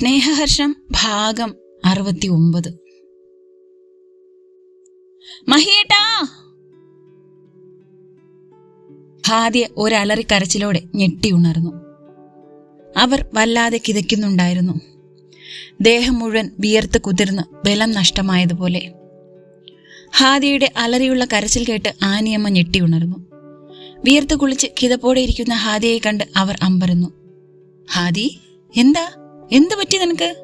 സ്നേഹഹർഷം ഭാഗം അറുപത്തി ഒമ്പത് മഹിയേട്ടാ! ഹാദ്യ ഒരലറി കരച്ചിലോടെ ഞെട്ടി ഉണർന്നു. അവർ വല്ലാതെ കിതയ്ക്കുന്നുണ്ടായിരുന്നു. ദേഹം മുഴുവൻ വിയർത്ത് കുതിർന്ന് ബലം നഷ്ടമായതുപോലെ. ഹാദിയുടെ അലറിയുള്ള കരച്ചിൽ കേട്ട് ആനിയമ്മ ഞെട്ടി ഉണർന്നു. വിയർത്ത് കുളിച്ച് കിതപ്പോടെ ഇരിക്കുന്ന ഹാദിയെ കണ്ട് അവർ അമ്പരന്നു. ഹാദി എന്താ? എന്തു പറ്റി നിനക്ക്?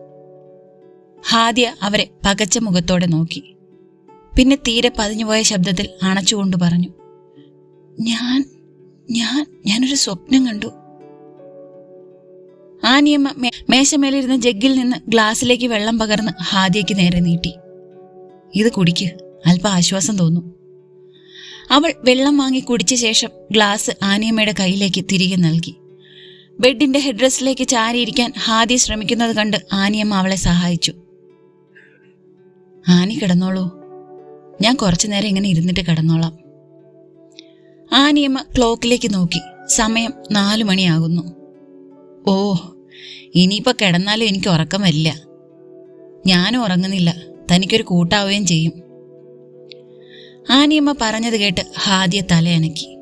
ഹാദിയ അവരെ പകച്ച മുഖത്തോടെ നോക്കി. പിന്നെ തീരെ പതിഞ്ഞുപോയ ശബ്ദത്തിൽ അണച്ചുകൊണ്ട് പറഞ്ഞു ഞാൻ ഞാൻ ഞാനൊരു സ്വപ്നം കണ്ടു. ആനിയമ്മ മേശമേലിരുന്ന ജഗ്ഗിൽ നിന്ന് ഗ്ലാസ്സിലേക്ക് വെള്ളം പകർന്ന് ഹാദിയയ്ക്ക് നേരെ നീട്ടി. ഇത് കുടിക്ക്. അല്പം ആശ്വാസം തോന്നും. അവൾ വെള്ളം വാങ്ങി കുടിച്ച ശേഷം ഗ്ലാസ് ആനിയമ്മയുടെ കയ്യിലേക്ക് തിരികെ നൽകി. ബെഡിന്റെ ഹെഡ്രസ്സിലേക്ക് ചാരിയിരിക്കാൻ ഹാദി ശ്രമിക്കുന്നത് കണ്ട് ആനിയമ്മ അവളെ സഹായിച്ചു. ആനി കിടന്നോളൂ. ഞാൻ കുറച്ചു നേരം ഇങ്ങനെ ഇരുന്നിട്ട് കിടന്നോളാം. ആനിയമ്മ ക്ലോക്കിലേക്ക് നോക്കി. സമയം നാലു മണിയാകുന്നു. ഓ ഇനിയിപ്പോ കിടന്നാലും എനിക്ക് ഉറക്കം വരില്ല. ഞാനും ഉറങ്ങുന്നില്ല. തനിക്കൊരു കൂട്ടാവുകയും ചെയ്യും. ആനിയമ്മ പറഞ്ഞത് കേട്ട് ഹാദിയെ തലയനക്കി.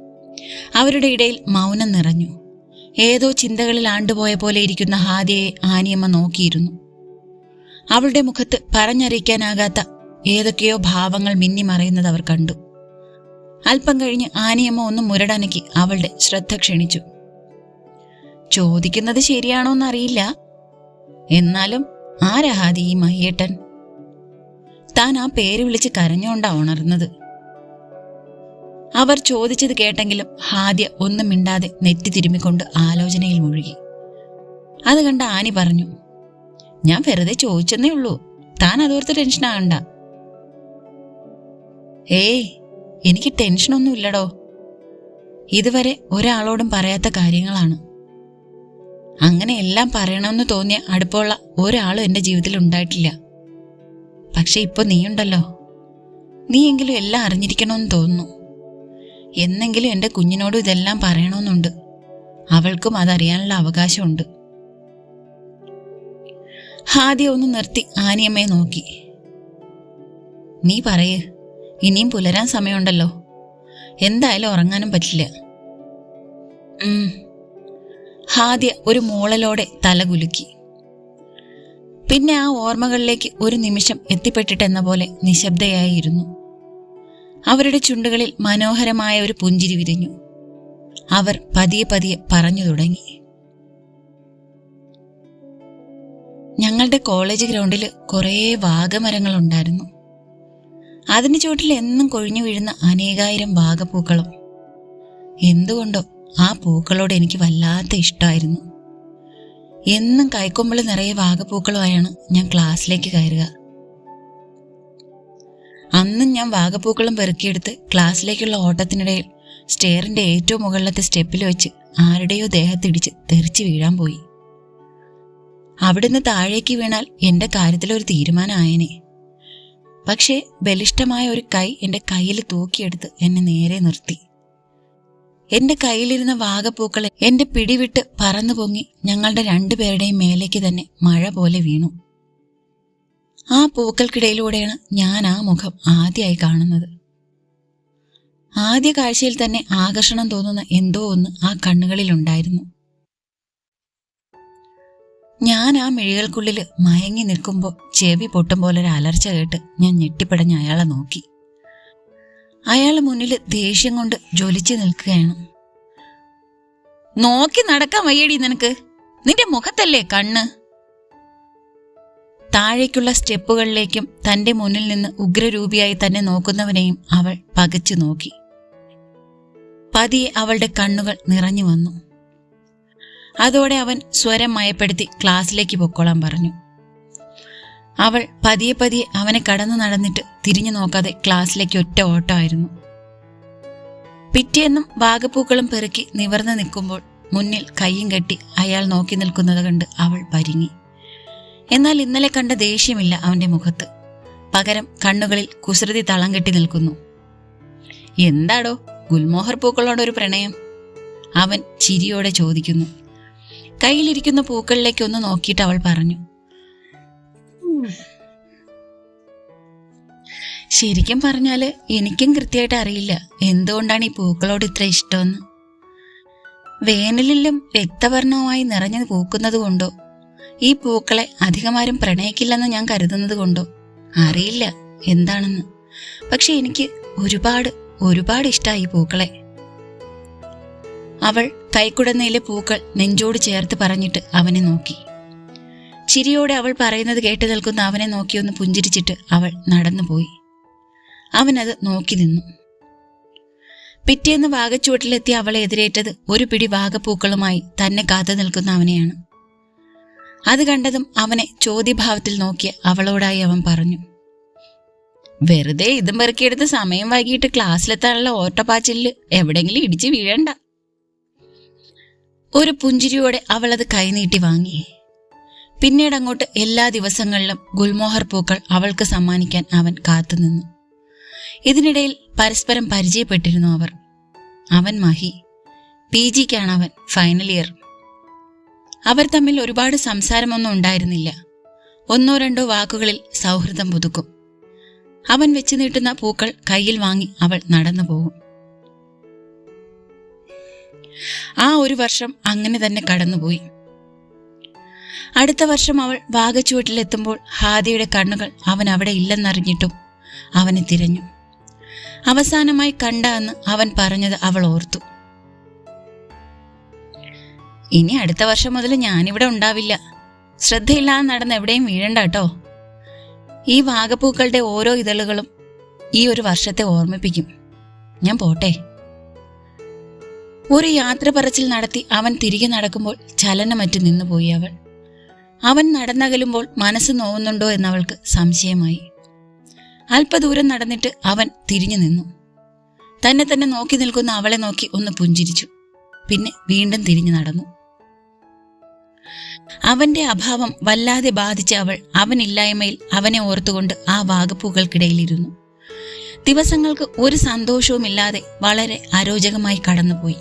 അവരുടെ ഇടയിൽ മൗനം നിറഞ്ഞു. ഏതോ ചിന്തകളിൽ ആണ്ടുപോയ പോലെ ഇരിക്കുന്ന ഹാദിയെ ആനിയമ്മ നോക്കിയിരുന്നു. അവളുടെ മുഖത്ത് പറഞ്ഞറിയിക്കാനാകാത്ത ഏതൊക്കെയോ ഭാവങ്ങൾ മിന്നിമറയുന്നത് അവർ കണ്ടു. അല്പം കഴിഞ്ഞ് ആനിയമ്മ ഒന്ന് മുരടനക്കി അവളുടെ ശ്രദ്ധ ക്ഷണിച്ചു. ചോദിക്കുന്നത് ശരിയാണോ എന്നറിയില്ല. എന്നാലും ആരഹാദി ഈ മഹിയേട്ടൻ താൻ ആ പേര് വിളിച്ച് കരഞ്ഞോണ്ടാ ഉണർന്നത്. അവർ ചോദിച്ചത് കേട്ടെങ്കിലും ഹാദ്യ ഒന്നും മിണ്ടാതെ നെറ്റി തിരുമ്മിക്കൊണ്ട് ആലോചനയിൽ മുഴുകി. അത് കണ്ട ആനി പറഞ്ഞു ഞാൻ വെറുതെ ചോദിച്ചെന്നേ ഉള്ളൂ. താൻ അതോർത്ത് ടെൻഷനാകണ്ട ഏയ് എനിക്ക് ടെൻഷനൊന്നും ഇല്ലടോ ഇതുവരെ ഒരാളോടും പറയാത്ത കാര്യങ്ങളാണ്. അങ്ങനെ എല്ലാം പറയണമെന്ന് തോന്നിയ അടുപ്പമുള്ള ഒരാളും എന്റെ ജീവിതത്തിൽ ഉണ്ടായിട്ടില്ല. പക്ഷെ ഇപ്പൊ നീയുണ്ടല്ലോ. നീയെങ്കിലും എല്ലാം അറിഞ്ഞിരിക്കണമെന്ന് തോന്നുന്നു. എന്നെങ്കിലും എന്റെ കുഞ്ഞിനോട് ഇതെല്ലാം പറയണമെന്നുണ്ട് അവൾക്കും അതറിയാനുള്ള അവകാശമുണ്ട്. ഹാദിയ ഒന്ന് നിർത്തി ആനിയമ്മയെ നോക്കി. നീ പറയേ ഇനിയും പുലരാൻ സമയമുണ്ടല്ലോ. എന്തായാലും ഉറങ്ങാനും പറ്റില്ല. ഹാദിയ ഒരു മൂളലോടെ തലകുലുക്കി പിന്നെ ആ ഓർമ്മകളിലേക്ക് ഒരു നിമിഷം എത്തിപ്പെട്ടിട്ടെന്ന പോലെ നിശബ്ദയായിരുന്നു. അവരുടെ ചുണ്ടുകളിൽ മനോഹരമായ ഒരു പുഞ്ചിരി വിരിഞ്ഞു. അവർ പതിയെ പതിയെ പറഞ്ഞു തുടങ്ങി. ഞങ്ങളുടെ കോളേജ് ഗ്രൗണ്ടിൽ കുറേ വാഗമരങ്ങൾ ഉണ്ടായിരുന്നു അതിന് ചുവട്ടിൽ എന്നും കൊഴിഞ്ഞു വീഴുന്ന അനേകായിരം വാഗപ്പൂക്കളും. എന്തുകൊണ്ടോ ആ പൂക്കളോട് എനിക്ക് വല്ലാത്ത ഇഷ്ടമായിരുന്നു. എന്നും കൈക്കൊമ്പിൾ നിറയെ വാഗപ്പൂക്കളുമായാണ് ഞാൻ ക്ലാസ്സിലേക്ക് കയറുക. അന്നും ഞാൻ വാഗപ്പൂക്കളും പെറുക്കിയെടുത്ത് ക്ലാസ്സിലേക്കുള്ള ഓട്ടത്തിനിടയിൽ സ്റ്റെയറിന്റെ ഏറ്റവും മുകളിലത്തെ സ്റ്റെപ്പിൽ വെച്ച് ആരുടെയോ ദേഹത്തിടിച്ച് തെറിച്ച് വീഴാൻ പോയി. അവിടുന്ന് താഴേക്ക് വീണാൽ എന്റെ കാര്യത്തിലൊരു തീരുമാനമായേനെ. പക്ഷേ ബലിഷ്ടമായ ഒരു കൈ എന്റെ കയ്യിൽ തൂക്കിയെടുത്ത് എന്നെ നേരെ നിർത്തി. എന്റെ കയ്യിലിരുന്ന വാഗപ്പൂക്കളെ എന്റെ പിടിവിട്ട് പറന്നു പൊങ്ങി ഞങ്ങളുടെ രണ്ടുപേരുടെയും മേലേക്ക് തന്നെ മഴ പോലെ വീണു. ആ പൂക്കൾക്കിടയിലൂടെയാണ് ഞാൻ ആ മുഖം ആദ്യമായി കാണുന്നത്. ആദ്യ കാഴ്ചയിൽ തന്നെ ആകർഷണം തോന്നുന്ന എന്തോ ഒന്ന് ആ കണ്ണുകളിൽ ഉണ്ടായിരുന്നു ഞാൻ ആ മിഴികൾക്കുള്ളിൽ മയങ്ങി നിൽക്കുമ്പോൾ ചെവി പൊട്ടും പോലെ ഒരു അലർച്ച കേട്ട് ഞാൻ ഞെട്ടിപ്പടഞ്ഞ് അയാളെ നോക്കി. അയാളെ മുന്നിൽ ദേഷ്യം കൊണ്ട് ജ്വലിച്ചു നിൽക്കുകയാണ്. നോക്കി നടക്കാൻ വയ്യടി നിനക്ക്. നിന്റെ മുഖത്തല്ലേ കണ്ണ്? താഴേക്കുള്ള സ്റ്റെപ്പുകളിലേക്കും തന്റെ മുന്നിൽ നിന്ന് ഉഗ്രരൂപിയായി തന്നെ നോക്കുന്നവനെയും അവൾ പകച്ചു നോക്കി. പതിയെ അവളുടെ കണ്ണുകൾ നിറഞ്ഞു വന്നു. അതോടെ അവൻ സ്വരം മയപ്പെടുത്തി ക്ലാസ്സിലേക്ക് പൊക്കോളാൻ പറഞ്ഞു. അവൾ പതിയെ പതിയെ അവനെ കടന്നു നടന്നിട്ട് തിരിഞ്ഞു നോക്കാതെ ക്ലാസ്സിലേക്ക് ഒറ്റ ഓട്ടമായിരുന്നു. പിറ്റേന്നും വാഗപ്പൂക്കളും പെറുക്കി നിവർന്നു നിൽക്കുമ്പോൾ മുന്നിൽ കയ്യും കെട്ടി അയാൾ നോക്കി നിൽക്കുന്നത് കണ്ട് അവൾ പരിങ്ങി. എന്നാൽ ഇന്നലെ കണ്ട ദേഷ്യമില്ല അവന്റെ മുഖത്ത്. പകരം കണ്ണുകളിൽ കുസൃതി തളം കെട്ടി നിൽക്കുന്നു. എന്താടോ ഗുൽമോഹർ പൂക്കളോടൊരു പ്രണയം? അവൻ ചിരിയോടെ ചോദിക്കുന്നു. കയ്യിലിരിക്കുന്ന പൂക്കളിലേക്ക് ഒന്ന് നോക്കിയിട്ട് അവൾ പറഞ്ഞു. ശരിക്കും പറഞ്ഞാൽ എനിക്കും കൃത്യമായിട്ട് അറിയില്ല. എന്തുകൊണ്ടാണ് ഈ പൂക്കളോട് ഇത്ര ഇഷ്ടമെന്ന്? വേനലിലും രക്തവർണവുമായി നിറഞ്ഞു പൂക്കുന്നത് കൊണ്ടോ? ഈ പൂക്കളെ അധികമാരും പ്രണയിക്കില്ലെന്ന് ഞാൻ കരുതുന്നത് കൊണ്ടോ? അറിയില്ല. എന്താണെന്ന്? പക്ഷെ എനിക്ക് ഒരുപാട് ഒരുപാട് ഇഷ്ടമായി പൂക്കളെ. അവൾ കൈക്കുടന്നയിലെ പൂക്കൾ നെഞ്ചോട് ചേർത്ത് പറഞ്ഞിട്ട് അവനെ നോക്കി. ചിരിയോടെ അവൾ പറയുന്നത് കേട്ട് നിൽക്കുന്ന അവനെ നോക്കിയൊന്ന് പുഞ്ചിരിച്ചിട്ട് അവൾ നടന്നുപോയി. അവനത് നോക്കി നിന്നു. പിറ്റേന്ന് വാഗച്ചുവട്ടിലെത്തി അവളെ എതിരേറ്റത് ഒരു പിടി വാഗപ്പൂക്കളുമായി തന്നെ കാത്തു നിൽക്കുന്ന അവനെയാണ്. അത് കണ്ടതും അവനെ ചോദ്യഭാവത്തിൽ നോക്കി അവളോടായി അവൻ പറഞ്ഞു വെറുതെ ഇതും പെറുക്കിയെടുത്ത് സമയം വൈകിട്ട് ക്ലാസ്സിലെത്താനുള്ള ഓട്ടപ്പാച്ചിലിൽ എവിടെങ്കിലും ഇടിച്ച് വീഴണ്ട. ഒരു പുഞ്ചിരിയോടെ അവൾ അത് കൈനീട്ടി വാങ്ങി. പിന്നീട് അങ്ങോട്ട് എല്ലാ ദിവസങ്ങളിലും ഗുൽമോഹർ പൂക്കൾ അവൾക്ക് സമ്മാനിക്കാൻ അവൻ കാത്തുനിന്നു ഇതിനിടയിൽ പരസ്പരം പരിചയപ്പെട്ടിരുന്നു അവർ. അവൻ മഹി പി ജിക്കാണ് അവൻ ഫൈനൽ ഇയർ. അവർ തമ്മിൽ ഒരുപാട് സംസാരമൊന്നും ഉണ്ടായിരുന്നില്ല. ഒന്നോ രണ്ടോ വാക്കുകളിൽ സൗഹൃദം പുതുക്കും. അവൻ വെച്ച് നീട്ടുന്ന പൂക്കൾ കയ്യിൽ വാങ്ങി അവൾ നടന്നു പോകും. ആ ഒരു വർഷം അങ്ങനെ തന്നെ കടന്നുപോയി. അടുത്ത വർഷം അവൾ വാഗച്ചുവട്ടിലെത്തുമ്പോൾ ഹാദിയുടെ കണ്ണുകൾ അവൻ അവിടെ ഇല്ലെന്നറിഞ്ഞിട്ടും അവനെ തിരഞ്ഞു. അവസാനമായി കണ്ട എന്ന് അവൻ പറഞ്ഞത് അവൾ ഓർത്തു. ഇനി അടുത്ത വർഷം മുതൽ ഞാനിവിടെ ഉണ്ടാവില്ല. ശ്രദ്ധയില്ലാതെ നടന്ന് എവിടെയും വീഴണ്ട കേട്ടോ ഈ വാഗപ്പൂക്കളുടെ ഓരോ ഇതളുകളും ഈ ഒരു വർഷത്തെ ഓർമ്മിപ്പിക്കും. ഞാൻ പോട്ടെ. ഒരു യാത്ര പറച്ചിൽ നടത്തി അവൻ തിരികെ നടക്കുമ്പോൾ ചലനമറ്റ് നിന്നുപോയി അവൾ. അവൻ നടന്നകലുമ്പോൾ മനസ്സ് നോവുന്നുണ്ടോ എന്നവൾക്ക് സംശയമായി. അല്പദൂരം നടന്നിട്ട് അവൻ തിരിഞ്ഞു നിന്നു. തന്നെ തന്നെ നോക്കി നിൽക്കുന്ന അവളെ നോക്കി ഒന്ന് പുഞ്ചിരിച്ചു. പിന്നെ വീണ്ടും തിരിഞ്ഞു നടന്നു. അവന്റെ അഭാവം വല്ലാതെ ബാധിച്ച അവൾ അവനില്ലായ്മയിൽ അവനെ ഓർത്തുകൊണ്ട് ആ വാഗപ്പൂക്കൾക്കിടയിലിരുന്നു. ദിവസങ്ങൾക്ക് ഒരു സന്തോഷവുമില്ലാതെ വളരെ അരോചകമായി കടന്നുപോയി.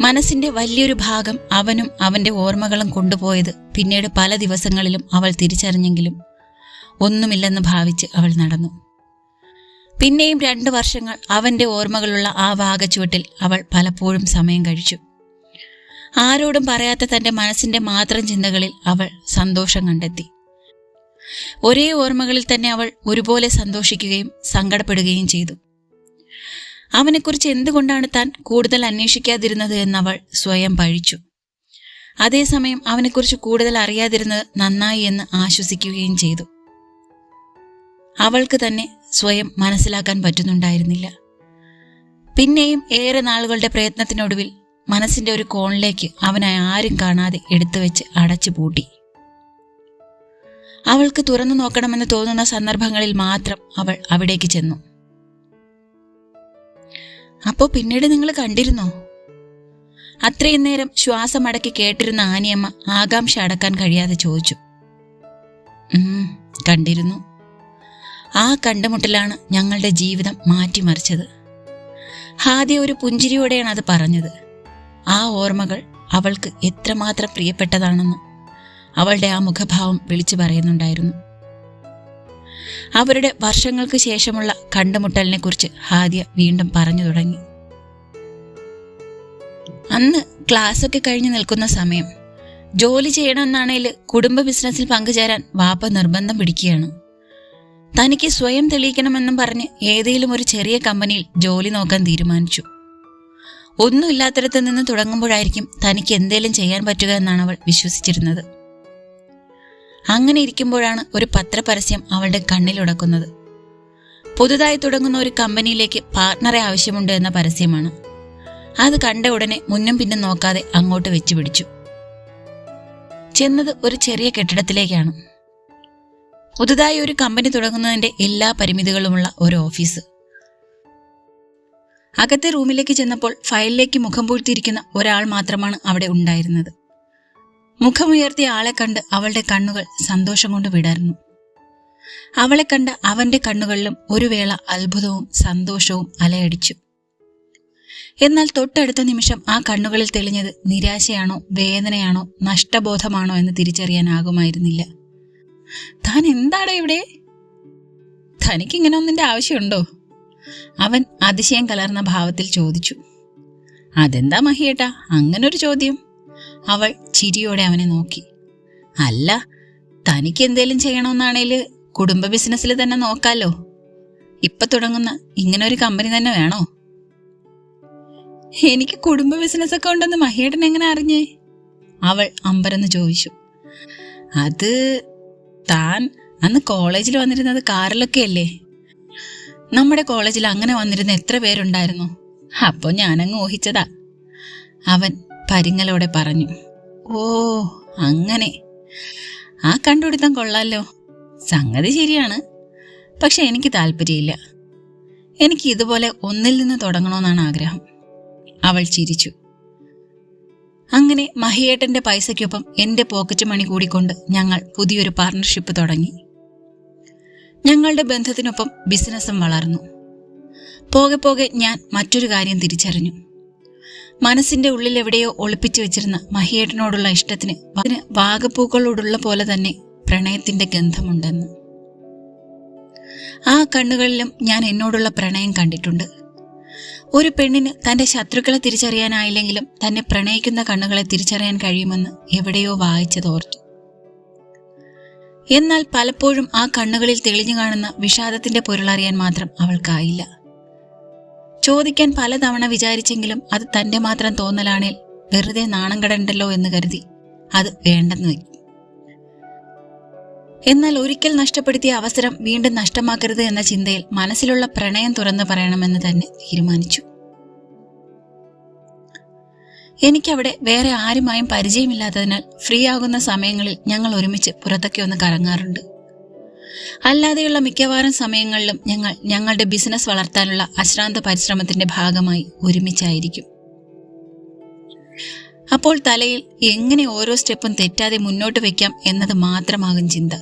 മനസ്സിന്റെ വലിയൊരു ഭാഗം അവനും അവന്റെ ഓർമ്മകളും കൊണ്ടുപോയത് പിന്നീട് പല ദിവസങ്ങളിലും അവൾ തിരിച്ചറിഞ്ഞെങ്കിലും ഒന്നുമില്ലെന്ന് ഭാവിച്ച് അവൾ നടന്നു. പിന്നെയും രണ്ടു വർഷങ്ങൾ അവന്റെ ഓർമ്മകളുള്ള ആ വാഗച്ചുവട്ടിൽ അവൾ പലപ്പോഴും സമയം കഴിച്ചു. ആരോടും പറയാത്ത തന്റെ മനസ്സിന്റെ മാത്രം ചിന്തകളിൽ അവൾ സന്തോഷം കണ്ടെത്തി. ഒരേ ഓർമ്മകളിൽ തന്നെ അവൾ ഒരുപോലെ സന്തോഷിക്കുകയും സങ്കടപ്പെടുകയും ചെയ്തു. അവനെക്കുറിച്ച് എന്തുകൊണ്ടാണ് താൻ കൂടുതൽ അന്വേഷിക്കാതിരുന്നത് എന്നവൾ സ്വയം പഴിച്ചു. അതേസമയം അവനെക്കുറിച്ച് കൂടുതൽ അറിയാതിരുന്നത് നന്നായി എന്ന് ആശ്വസിക്കുകയും ചെയ്തു. അവൾക്ക് തന്നെ സ്വയം മനസ്സിലാക്കാൻ പറ്റുന്നുണ്ടായിരുന്നില്ല. പിന്നെയും ഏറെ നാളുകളുടെ പ്രയത്നത്തിനൊടുവിൽ മനസ്സിന്റെ ഒരു കോണിലേക്ക് അവനെ ആരും കാണാതെ എടുത്തു വെച്ച് അടച്ചു പൂട്ടി. അവൾക്ക് തുറന്നു നോക്കണമെന്ന് തോന്നുന്ന സന്ദർഭങ്ങളിൽ മാത്രം അവൾ അവിടേക്ക് ചെന്നു. അപ്പോ പിന്നീട് നിങ്ങൾ കണ്ടിരുന്നോ? അത്രയും നേരം ശ്വാസം അടക്കി കേട്ടിരുന്ന ആനിയമ്മ ആകാംക്ഷ അടക്കാൻ കഴിയാതെ ചോദിച്ചു. കണ്ടിരുന്നു. ആ കണ്ടുമുട്ടലാണ് ഞങ്ങളുടെ ജീവിതം മാറ്റിമറിച്ചത്. ഹാദ്യ ഒരു പുഞ്ചിരിയോടെയാണ് അത് പറഞ്ഞത്. ആ ഓർമ്മകൾ അവൾക്ക് എത്രമാത്രം പ്രിയപ്പെട്ടതാണെന്ന് അവളുടെ ആ മുഖഭാവം വിളിച്ചു പറയുന്നുണ്ടായിരുന്നു. അവരുടെ വർഷങ്ങൾക്ക് ശേഷമുള്ള കണ്ടുമുട്ടലിനെ കുറിച്ച് ഹാദ്യ വീണ്ടും പറഞ്ഞു തുടങ്ങി. അന്ന് ക്ലാസ്സൊക്കെ കഴിഞ്ഞു നിൽക്കുന്ന സമയം ജോലി ചെയ്യണമെന്നാണേൽ കുടുംബ ബിസിനസ്സിൽ പങ്കുചേരാൻ വാപ്പ നിർബന്ധം പിടിക്കുകയാണ്. തനിക്ക് സ്വയം തെളിയിക്കണമെന്നും പറഞ്ഞ് ഏതെങ്കിലും ഒരു ചെറിയ കമ്പനിയിൽ ജോലി നോക്കാൻ തീരുമാനിച്ചു. ഒന്നുമില്ലാത്തിടത്ത് നിന്ന് തുടങ്ങുമ്പോഴായിരിക്കും തനിക്ക് എന്തേലും ചെയ്യാൻ പറ്റുക എന്നാണ് അവൾ വിശ്വസിച്ചിരുന്നത്. അങ്ങനെ ഇരിക്കുമ്പോഴാണ് ഒരു പത്രപരസ്യം അവളുടെ കണ്ണിൽ ഉടക്കുന്നത്. പുതുതായി തുടങ്ങുന്ന ഒരു കമ്പനിയിലേക്ക് പാർട്ണറെ ആവശ്യമുണ്ട് എന്ന പരസ്യമാണ്. അത് കണ്ട ഉടനെ മുന്നും പിന്നും നോക്കാതെ അങ്ങോട്ട് വെച്ചു പിടിച്ചു ചെന്നത് ഒരു ചെറിയ കെട്ടിടത്തിലേക്കാണ്. പുതുതായി ഒരു കമ്പനി തുടങ്ങുന്നതിന്റെ എല്ലാ പരിമിതികളുമുള്ള ഒരു ഓഫീസ്. അകത്തെ റൂമിലേക്ക് ചെന്നപ്പോൾ ഫയലിലേക്ക് മുഖം പൂഴ്ത്തിയിരിക്കുന്ന ഒരാൾ മാത്രമാണ് അവിടെ ഉണ്ടായിരുന്നത്. മുഖമുയർത്തിയ ആളെ കണ്ട് അവളുടെ കണ്ണുകൾ സന്തോഷം കൊണ്ട് വിടർന്നു. അവളെ കണ്ട അവന്റെ കണ്ണുകളിലും ഒരു വേള അത്ഭുതവും സന്തോഷവും അലയടിച്ചു. എന്നാൽ തൊട്ടടുത്ത നിമിഷം ആ കണ്ണുകളിൽ തെളിഞ്ഞത് നിരാശയാണോ വേദനയാണോ നഷ്ടബോധമാണോ എന്ന് തിരിച്ചറിയാനാകുമായിരുന്നില്ല. താൻ എന്താണ് ഇവിടെ? തനിക്കിങ്ങനെ ഒന്നിന്റെ ആവശ്യമുണ്ടോ? അവൻ അതിശയം കലർന്ന ഭാവത്തിൽ ചോദിച്ചു അതെന്താ മഹിയേട്ടാ? അങ്ങനൊരു ചോദ്യം. അവൾ ചിരിയോടെ അവനെ നോക്കി അല്ല തനിക്ക് എന്തേലും ചെയ്യണമെന്നാണേൽ കുടുംബ ബിസിനസ്സിൽ തന്നെ നോക്കാലോ. ഇപ്പൊ തുടങ്ങുന്ന ഇങ്ങനെ ഒരു കമ്പനി തന്നെ വേണോ? എനിക്ക് കുടുംബ ബിസിനസ് ഒക്കെ ഉണ്ടെന്ന് മഹിയേട്ടൻ എങ്ങനെ അറിഞ്ഞേ? അവൾ അമ്പരന്ന് ചോദിച്ചു അത് താൻ അന്ന് കോളേജിൽ വന്നിരുന്നത് കാറിലൊക്കെ അല്ലേ നമ്മുടെ കോളേജിൽ അങ്ങനെ വന്നിരുന്ന എത്ര പേരുണ്ടായിരുന്നു? അപ്പോൾ ഞാനങ്ങ് ഊഹിച്ചതാ. അവൻ പരിങ്ങലോടെ പറഞ്ഞു ഓ അങ്ങനെ. ആ കണ്ടുപിടുത്തം കൊള്ളാലോ. സംഗതി ശരിയാണ്. പക്ഷെ എനിക്ക് താല്പര്യമില്ല. എനിക്ക് ഇതുപോലെ ഒന്നിൽ നിന്ന് തുടങ്ങണമെന്നാണ് ആഗ്രഹം. അവൾ ചിരിച്ചു. അങ്ങനെ മഹിയേട്ടന്റെ പൈസയ്ക്കൊപ്പം എന്റെ പോക്കറ്റ് മണി കൂടിക്കൊണ്ട് ഞങ്ങൾ പുതിയൊരു പാർട്ണർഷിപ്പ് തുടങ്ങി. ഞങ്ങളുടെ ബന്ധത്തിനൊപ്പം ബിസിനസ്സും വളർന്നു. പോകെ പോകെ ഞാൻ മറ്റൊരു കാര്യം തിരിച്ചറിഞ്ഞു. മനസ്സിന്റെ ഉള്ളിൽ എവിടെയോ ഒളിപ്പിച്ചു വെച്ചിരുന്ന മഹിയേട്ടനോടുള്ള ഇഷ്ടത്തിന് അതിന് വാഗപ്പൂക്കളോടുള്ള പോലെ തന്നെ പ്രണയത്തിന്റെ ഗന്ധമുണ്ടെന്ന്. ആ കണ്ണുകളിലും ഞാൻ എന്നോടുള്ള പ്രണയം കണ്ടിട്ടുണ്ട്. ഒരു പെണ്ണിന് തന്റെ ശത്രുക്കളെ തിരിച്ചറിയാനായില്ലെങ്കിലും തന്നെ പ്രണയിക്കുന്ന കണ്ണുകളെ തിരിച്ചറിയാൻ കഴിയുമെന്ന് എവിടെയോ വായിച്ചതോർത്തു. എന്നാൽ പലപ്പോഴും ആ കണ്ണുകളിൽ തെളിഞ്ഞു കാണുന്ന വിഷാദത്തിന്റെ പൊരുളറിയാൻ മാത്രം അവൾക്കായില്ല. ചോദിക്കാൻ പലതവണ വിചാരിച്ചെങ്കിലും അത് തന്റെ മാത്രം തോന്നലാണേൽ വെറുതെ നാണം കടണ്ടല്ലോ എന്ന് കരുതി അത് വേണ്ടെന്ന് വയ്ക്കും. എന്നാൽ ഒരിക്കൽ നഷ്ടപ്പെടുത്തിയ അവസരം വീണ്ടും നഷ്ടമാക്കരുത് എന്ന ചിന്തയിൽ മനസ്സിലുള്ള പ്രണയം തുറന്നു പറയണമെന്ന് തന്നെ തീരുമാനിച്ചു. എനിക്കവിടെ വേറെ ആരുമായും പരിചയമില്ലാത്തതിനാൽ ഫ്രീ ആകുന്ന സമയങ്ങളിൽ ഞങ്ങൾ ഒരുമിച്ച് പുറത്തൊക്കെ ഒന്ന് കറങ്ങാറുണ്ട്. അല്ലാതെയുള്ള മിക്കവാറും സമയങ്ങളിലും ഞങ്ങൾ ഞങ്ങളുടെ ബിസിനസ് വളർത്താനുള്ള അശ്രാന്ത പരിശ്രമത്തിന്റെ ഭാഗമായി ഒരുമിച്ചായിരിക്കും. അപ്പോൾ തലയിൽ എങ്ങനെ ഓരോ സ്റ്റെപ്പും തെറ്റാതെ മുന്നോട്ട് വെക്കാം എന്നത് മാത്രമാകും ചിന്ത.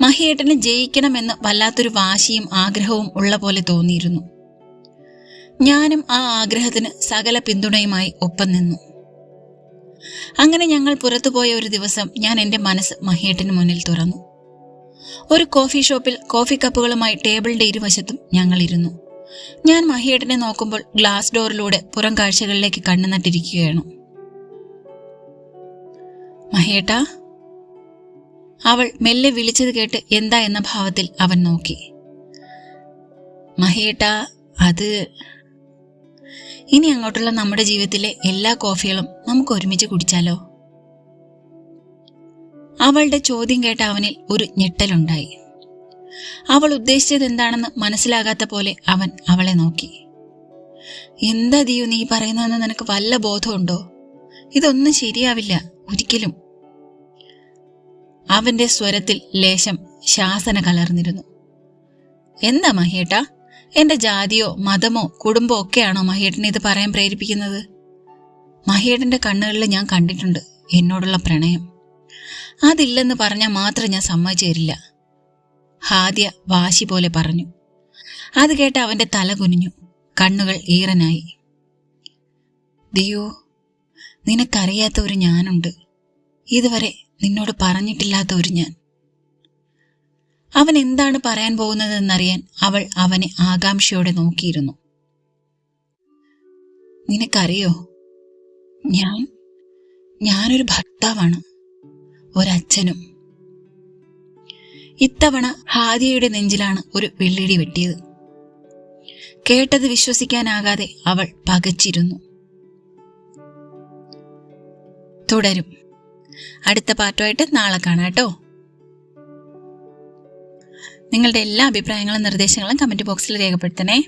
മഹിയേട്ടന് ജയിക്കണമെന്ന് വല്ലാത്തൊരു വാശിയും ആഗ്രഹവും ഉള്ള പോലെ തോന്നിയിരുന്നു. ഞാനും ആ ആഗ്രഹത്തിന് സകല പിന്തുണയുമായി ഒപ്പം നിന്നു. അങ്ങനെ ഞങ്ങൾ പുറത്തുപോയ ഒരു ദിവസം ഞാൻ എന്റെ മനസ്സ് മഹേട്ടിന് മുന്നിൽ തുറന്നു. ഒരു കോഫി ഷോപ്പിൽ കോഫി കപ്പുകളുമായി ടേബിളിന്റെ ഇരുവശത്തും ഞങ്ങൾ ഇരുന്നു. ഞാൻ മഹിയേട്ടനെ നോക്കുമ്പോൾ ഗ്ലാസ് ഡോറിലൂടെ പുറം കാഴ്ചകളിലേക്ക് കണ്ണു നട്ടിരിക്കുകയാണ്. മഹിയേട്ടാ അവൾ മെല്ലെ വിളിച്ചത് കേട്ട് എന്താ എന്ന ഭാവത്തിൽ അവൻ നോക്കി. മഹേട്ടാ അത് ഇനി അങ്ങോട്ടുള്ള നമ്മുടെ ജീവിതത്തിലെ എല്ലാ കോഫികളും നമുക്ക് ഒരുമിച്ച് കുടിച്ചാലോ? അവളുടെ ചോദ്യം കേട്ട അവനിൽ ഒരു ഞെട്ടലുണ്ടായി. അവൾ ഉദ്ദേശിച്ചത് എന്താണെന്ന് മനസ്സിലാകാത്ത പോലെ അവൻ അവളെ നോക്കി. എന്താ ദിയു നീ പറയുന്നതെന്ന് നിനക്ക് വല്ല ബോധമുണ്ടോ? ഇതൊന്നും ശരിയാവില്ല ഒരിക്കലും. അവന്റെ സ്വരത്തിൽ ലേശം ശാസന കലർന്നിരുന്നു. എന്താ മഹിയേട്ടാ എന്റെ ജാതിയോ മതമോ കുടുംബമോ ഒക്കെയാണോ മഹിയേട്ടനെ ഇത് പറയാൻ പ്രേരിപ്പിക്കുന്നത്? മഹിയേട്ടന്റെ കണ്ണുകളിൽ ഞാൻ കണ്ടിട്ടുണ്ട് എന്നോടുള്ള പ്രണയം. അതില്ലെന്ന് പറഞ്ഞാൽ മാത്രം ഞാൻ സമ്മതിച്ചു തരില്ല. ഹാദ്യ വാശി പോലെ പറഞ്ഞു. അത് കേട്ട് അവന്റെ തല കുനിഞ്ഞു. കണ്ണുകൾ ഈറനായി. ദിയോ നിനക്കറിയാത്ത ഒരു ഞാനുണ്ട്. ഇതുവരെ നിന്നോട് പറഞ്ഞിട്ടില്ലാത്ത ഒരു ഞാൻ. അവൻ എന്താണ് പറയാൻ പോകുന്നതെന്നറിയാൻ അവൾ അവനെ ആകാംക്ഷയോടെ നോക്കിയിരുന്നു. നിനക്കറിയോ? ഞാൻ ഞാനൊരു ഭർത്താവാണ് ഒരച്ഛനും. ഇത്തവണ ഹാദിയയുടെ നെഞ്ചിലാണ് ഒരു വെള്ളിടി വെട്ടിയത്. കേട്ടത് വിശ്വസിക്കാനാകാതെ അവൾ പകച്ചിരുന്നു. തുടരും. അടുത്ത പാട്ടുമായിട്ട് നാളെ കാണാം കേട്ടോ. നിങ്ങളുടെ എല്ലാ അഭിപ്രായങ്ങളും നിർദ്ദേശങ്ങളും കമന്റ് ബോക്സിൽ രേഖപ്പെടുത്തണേ.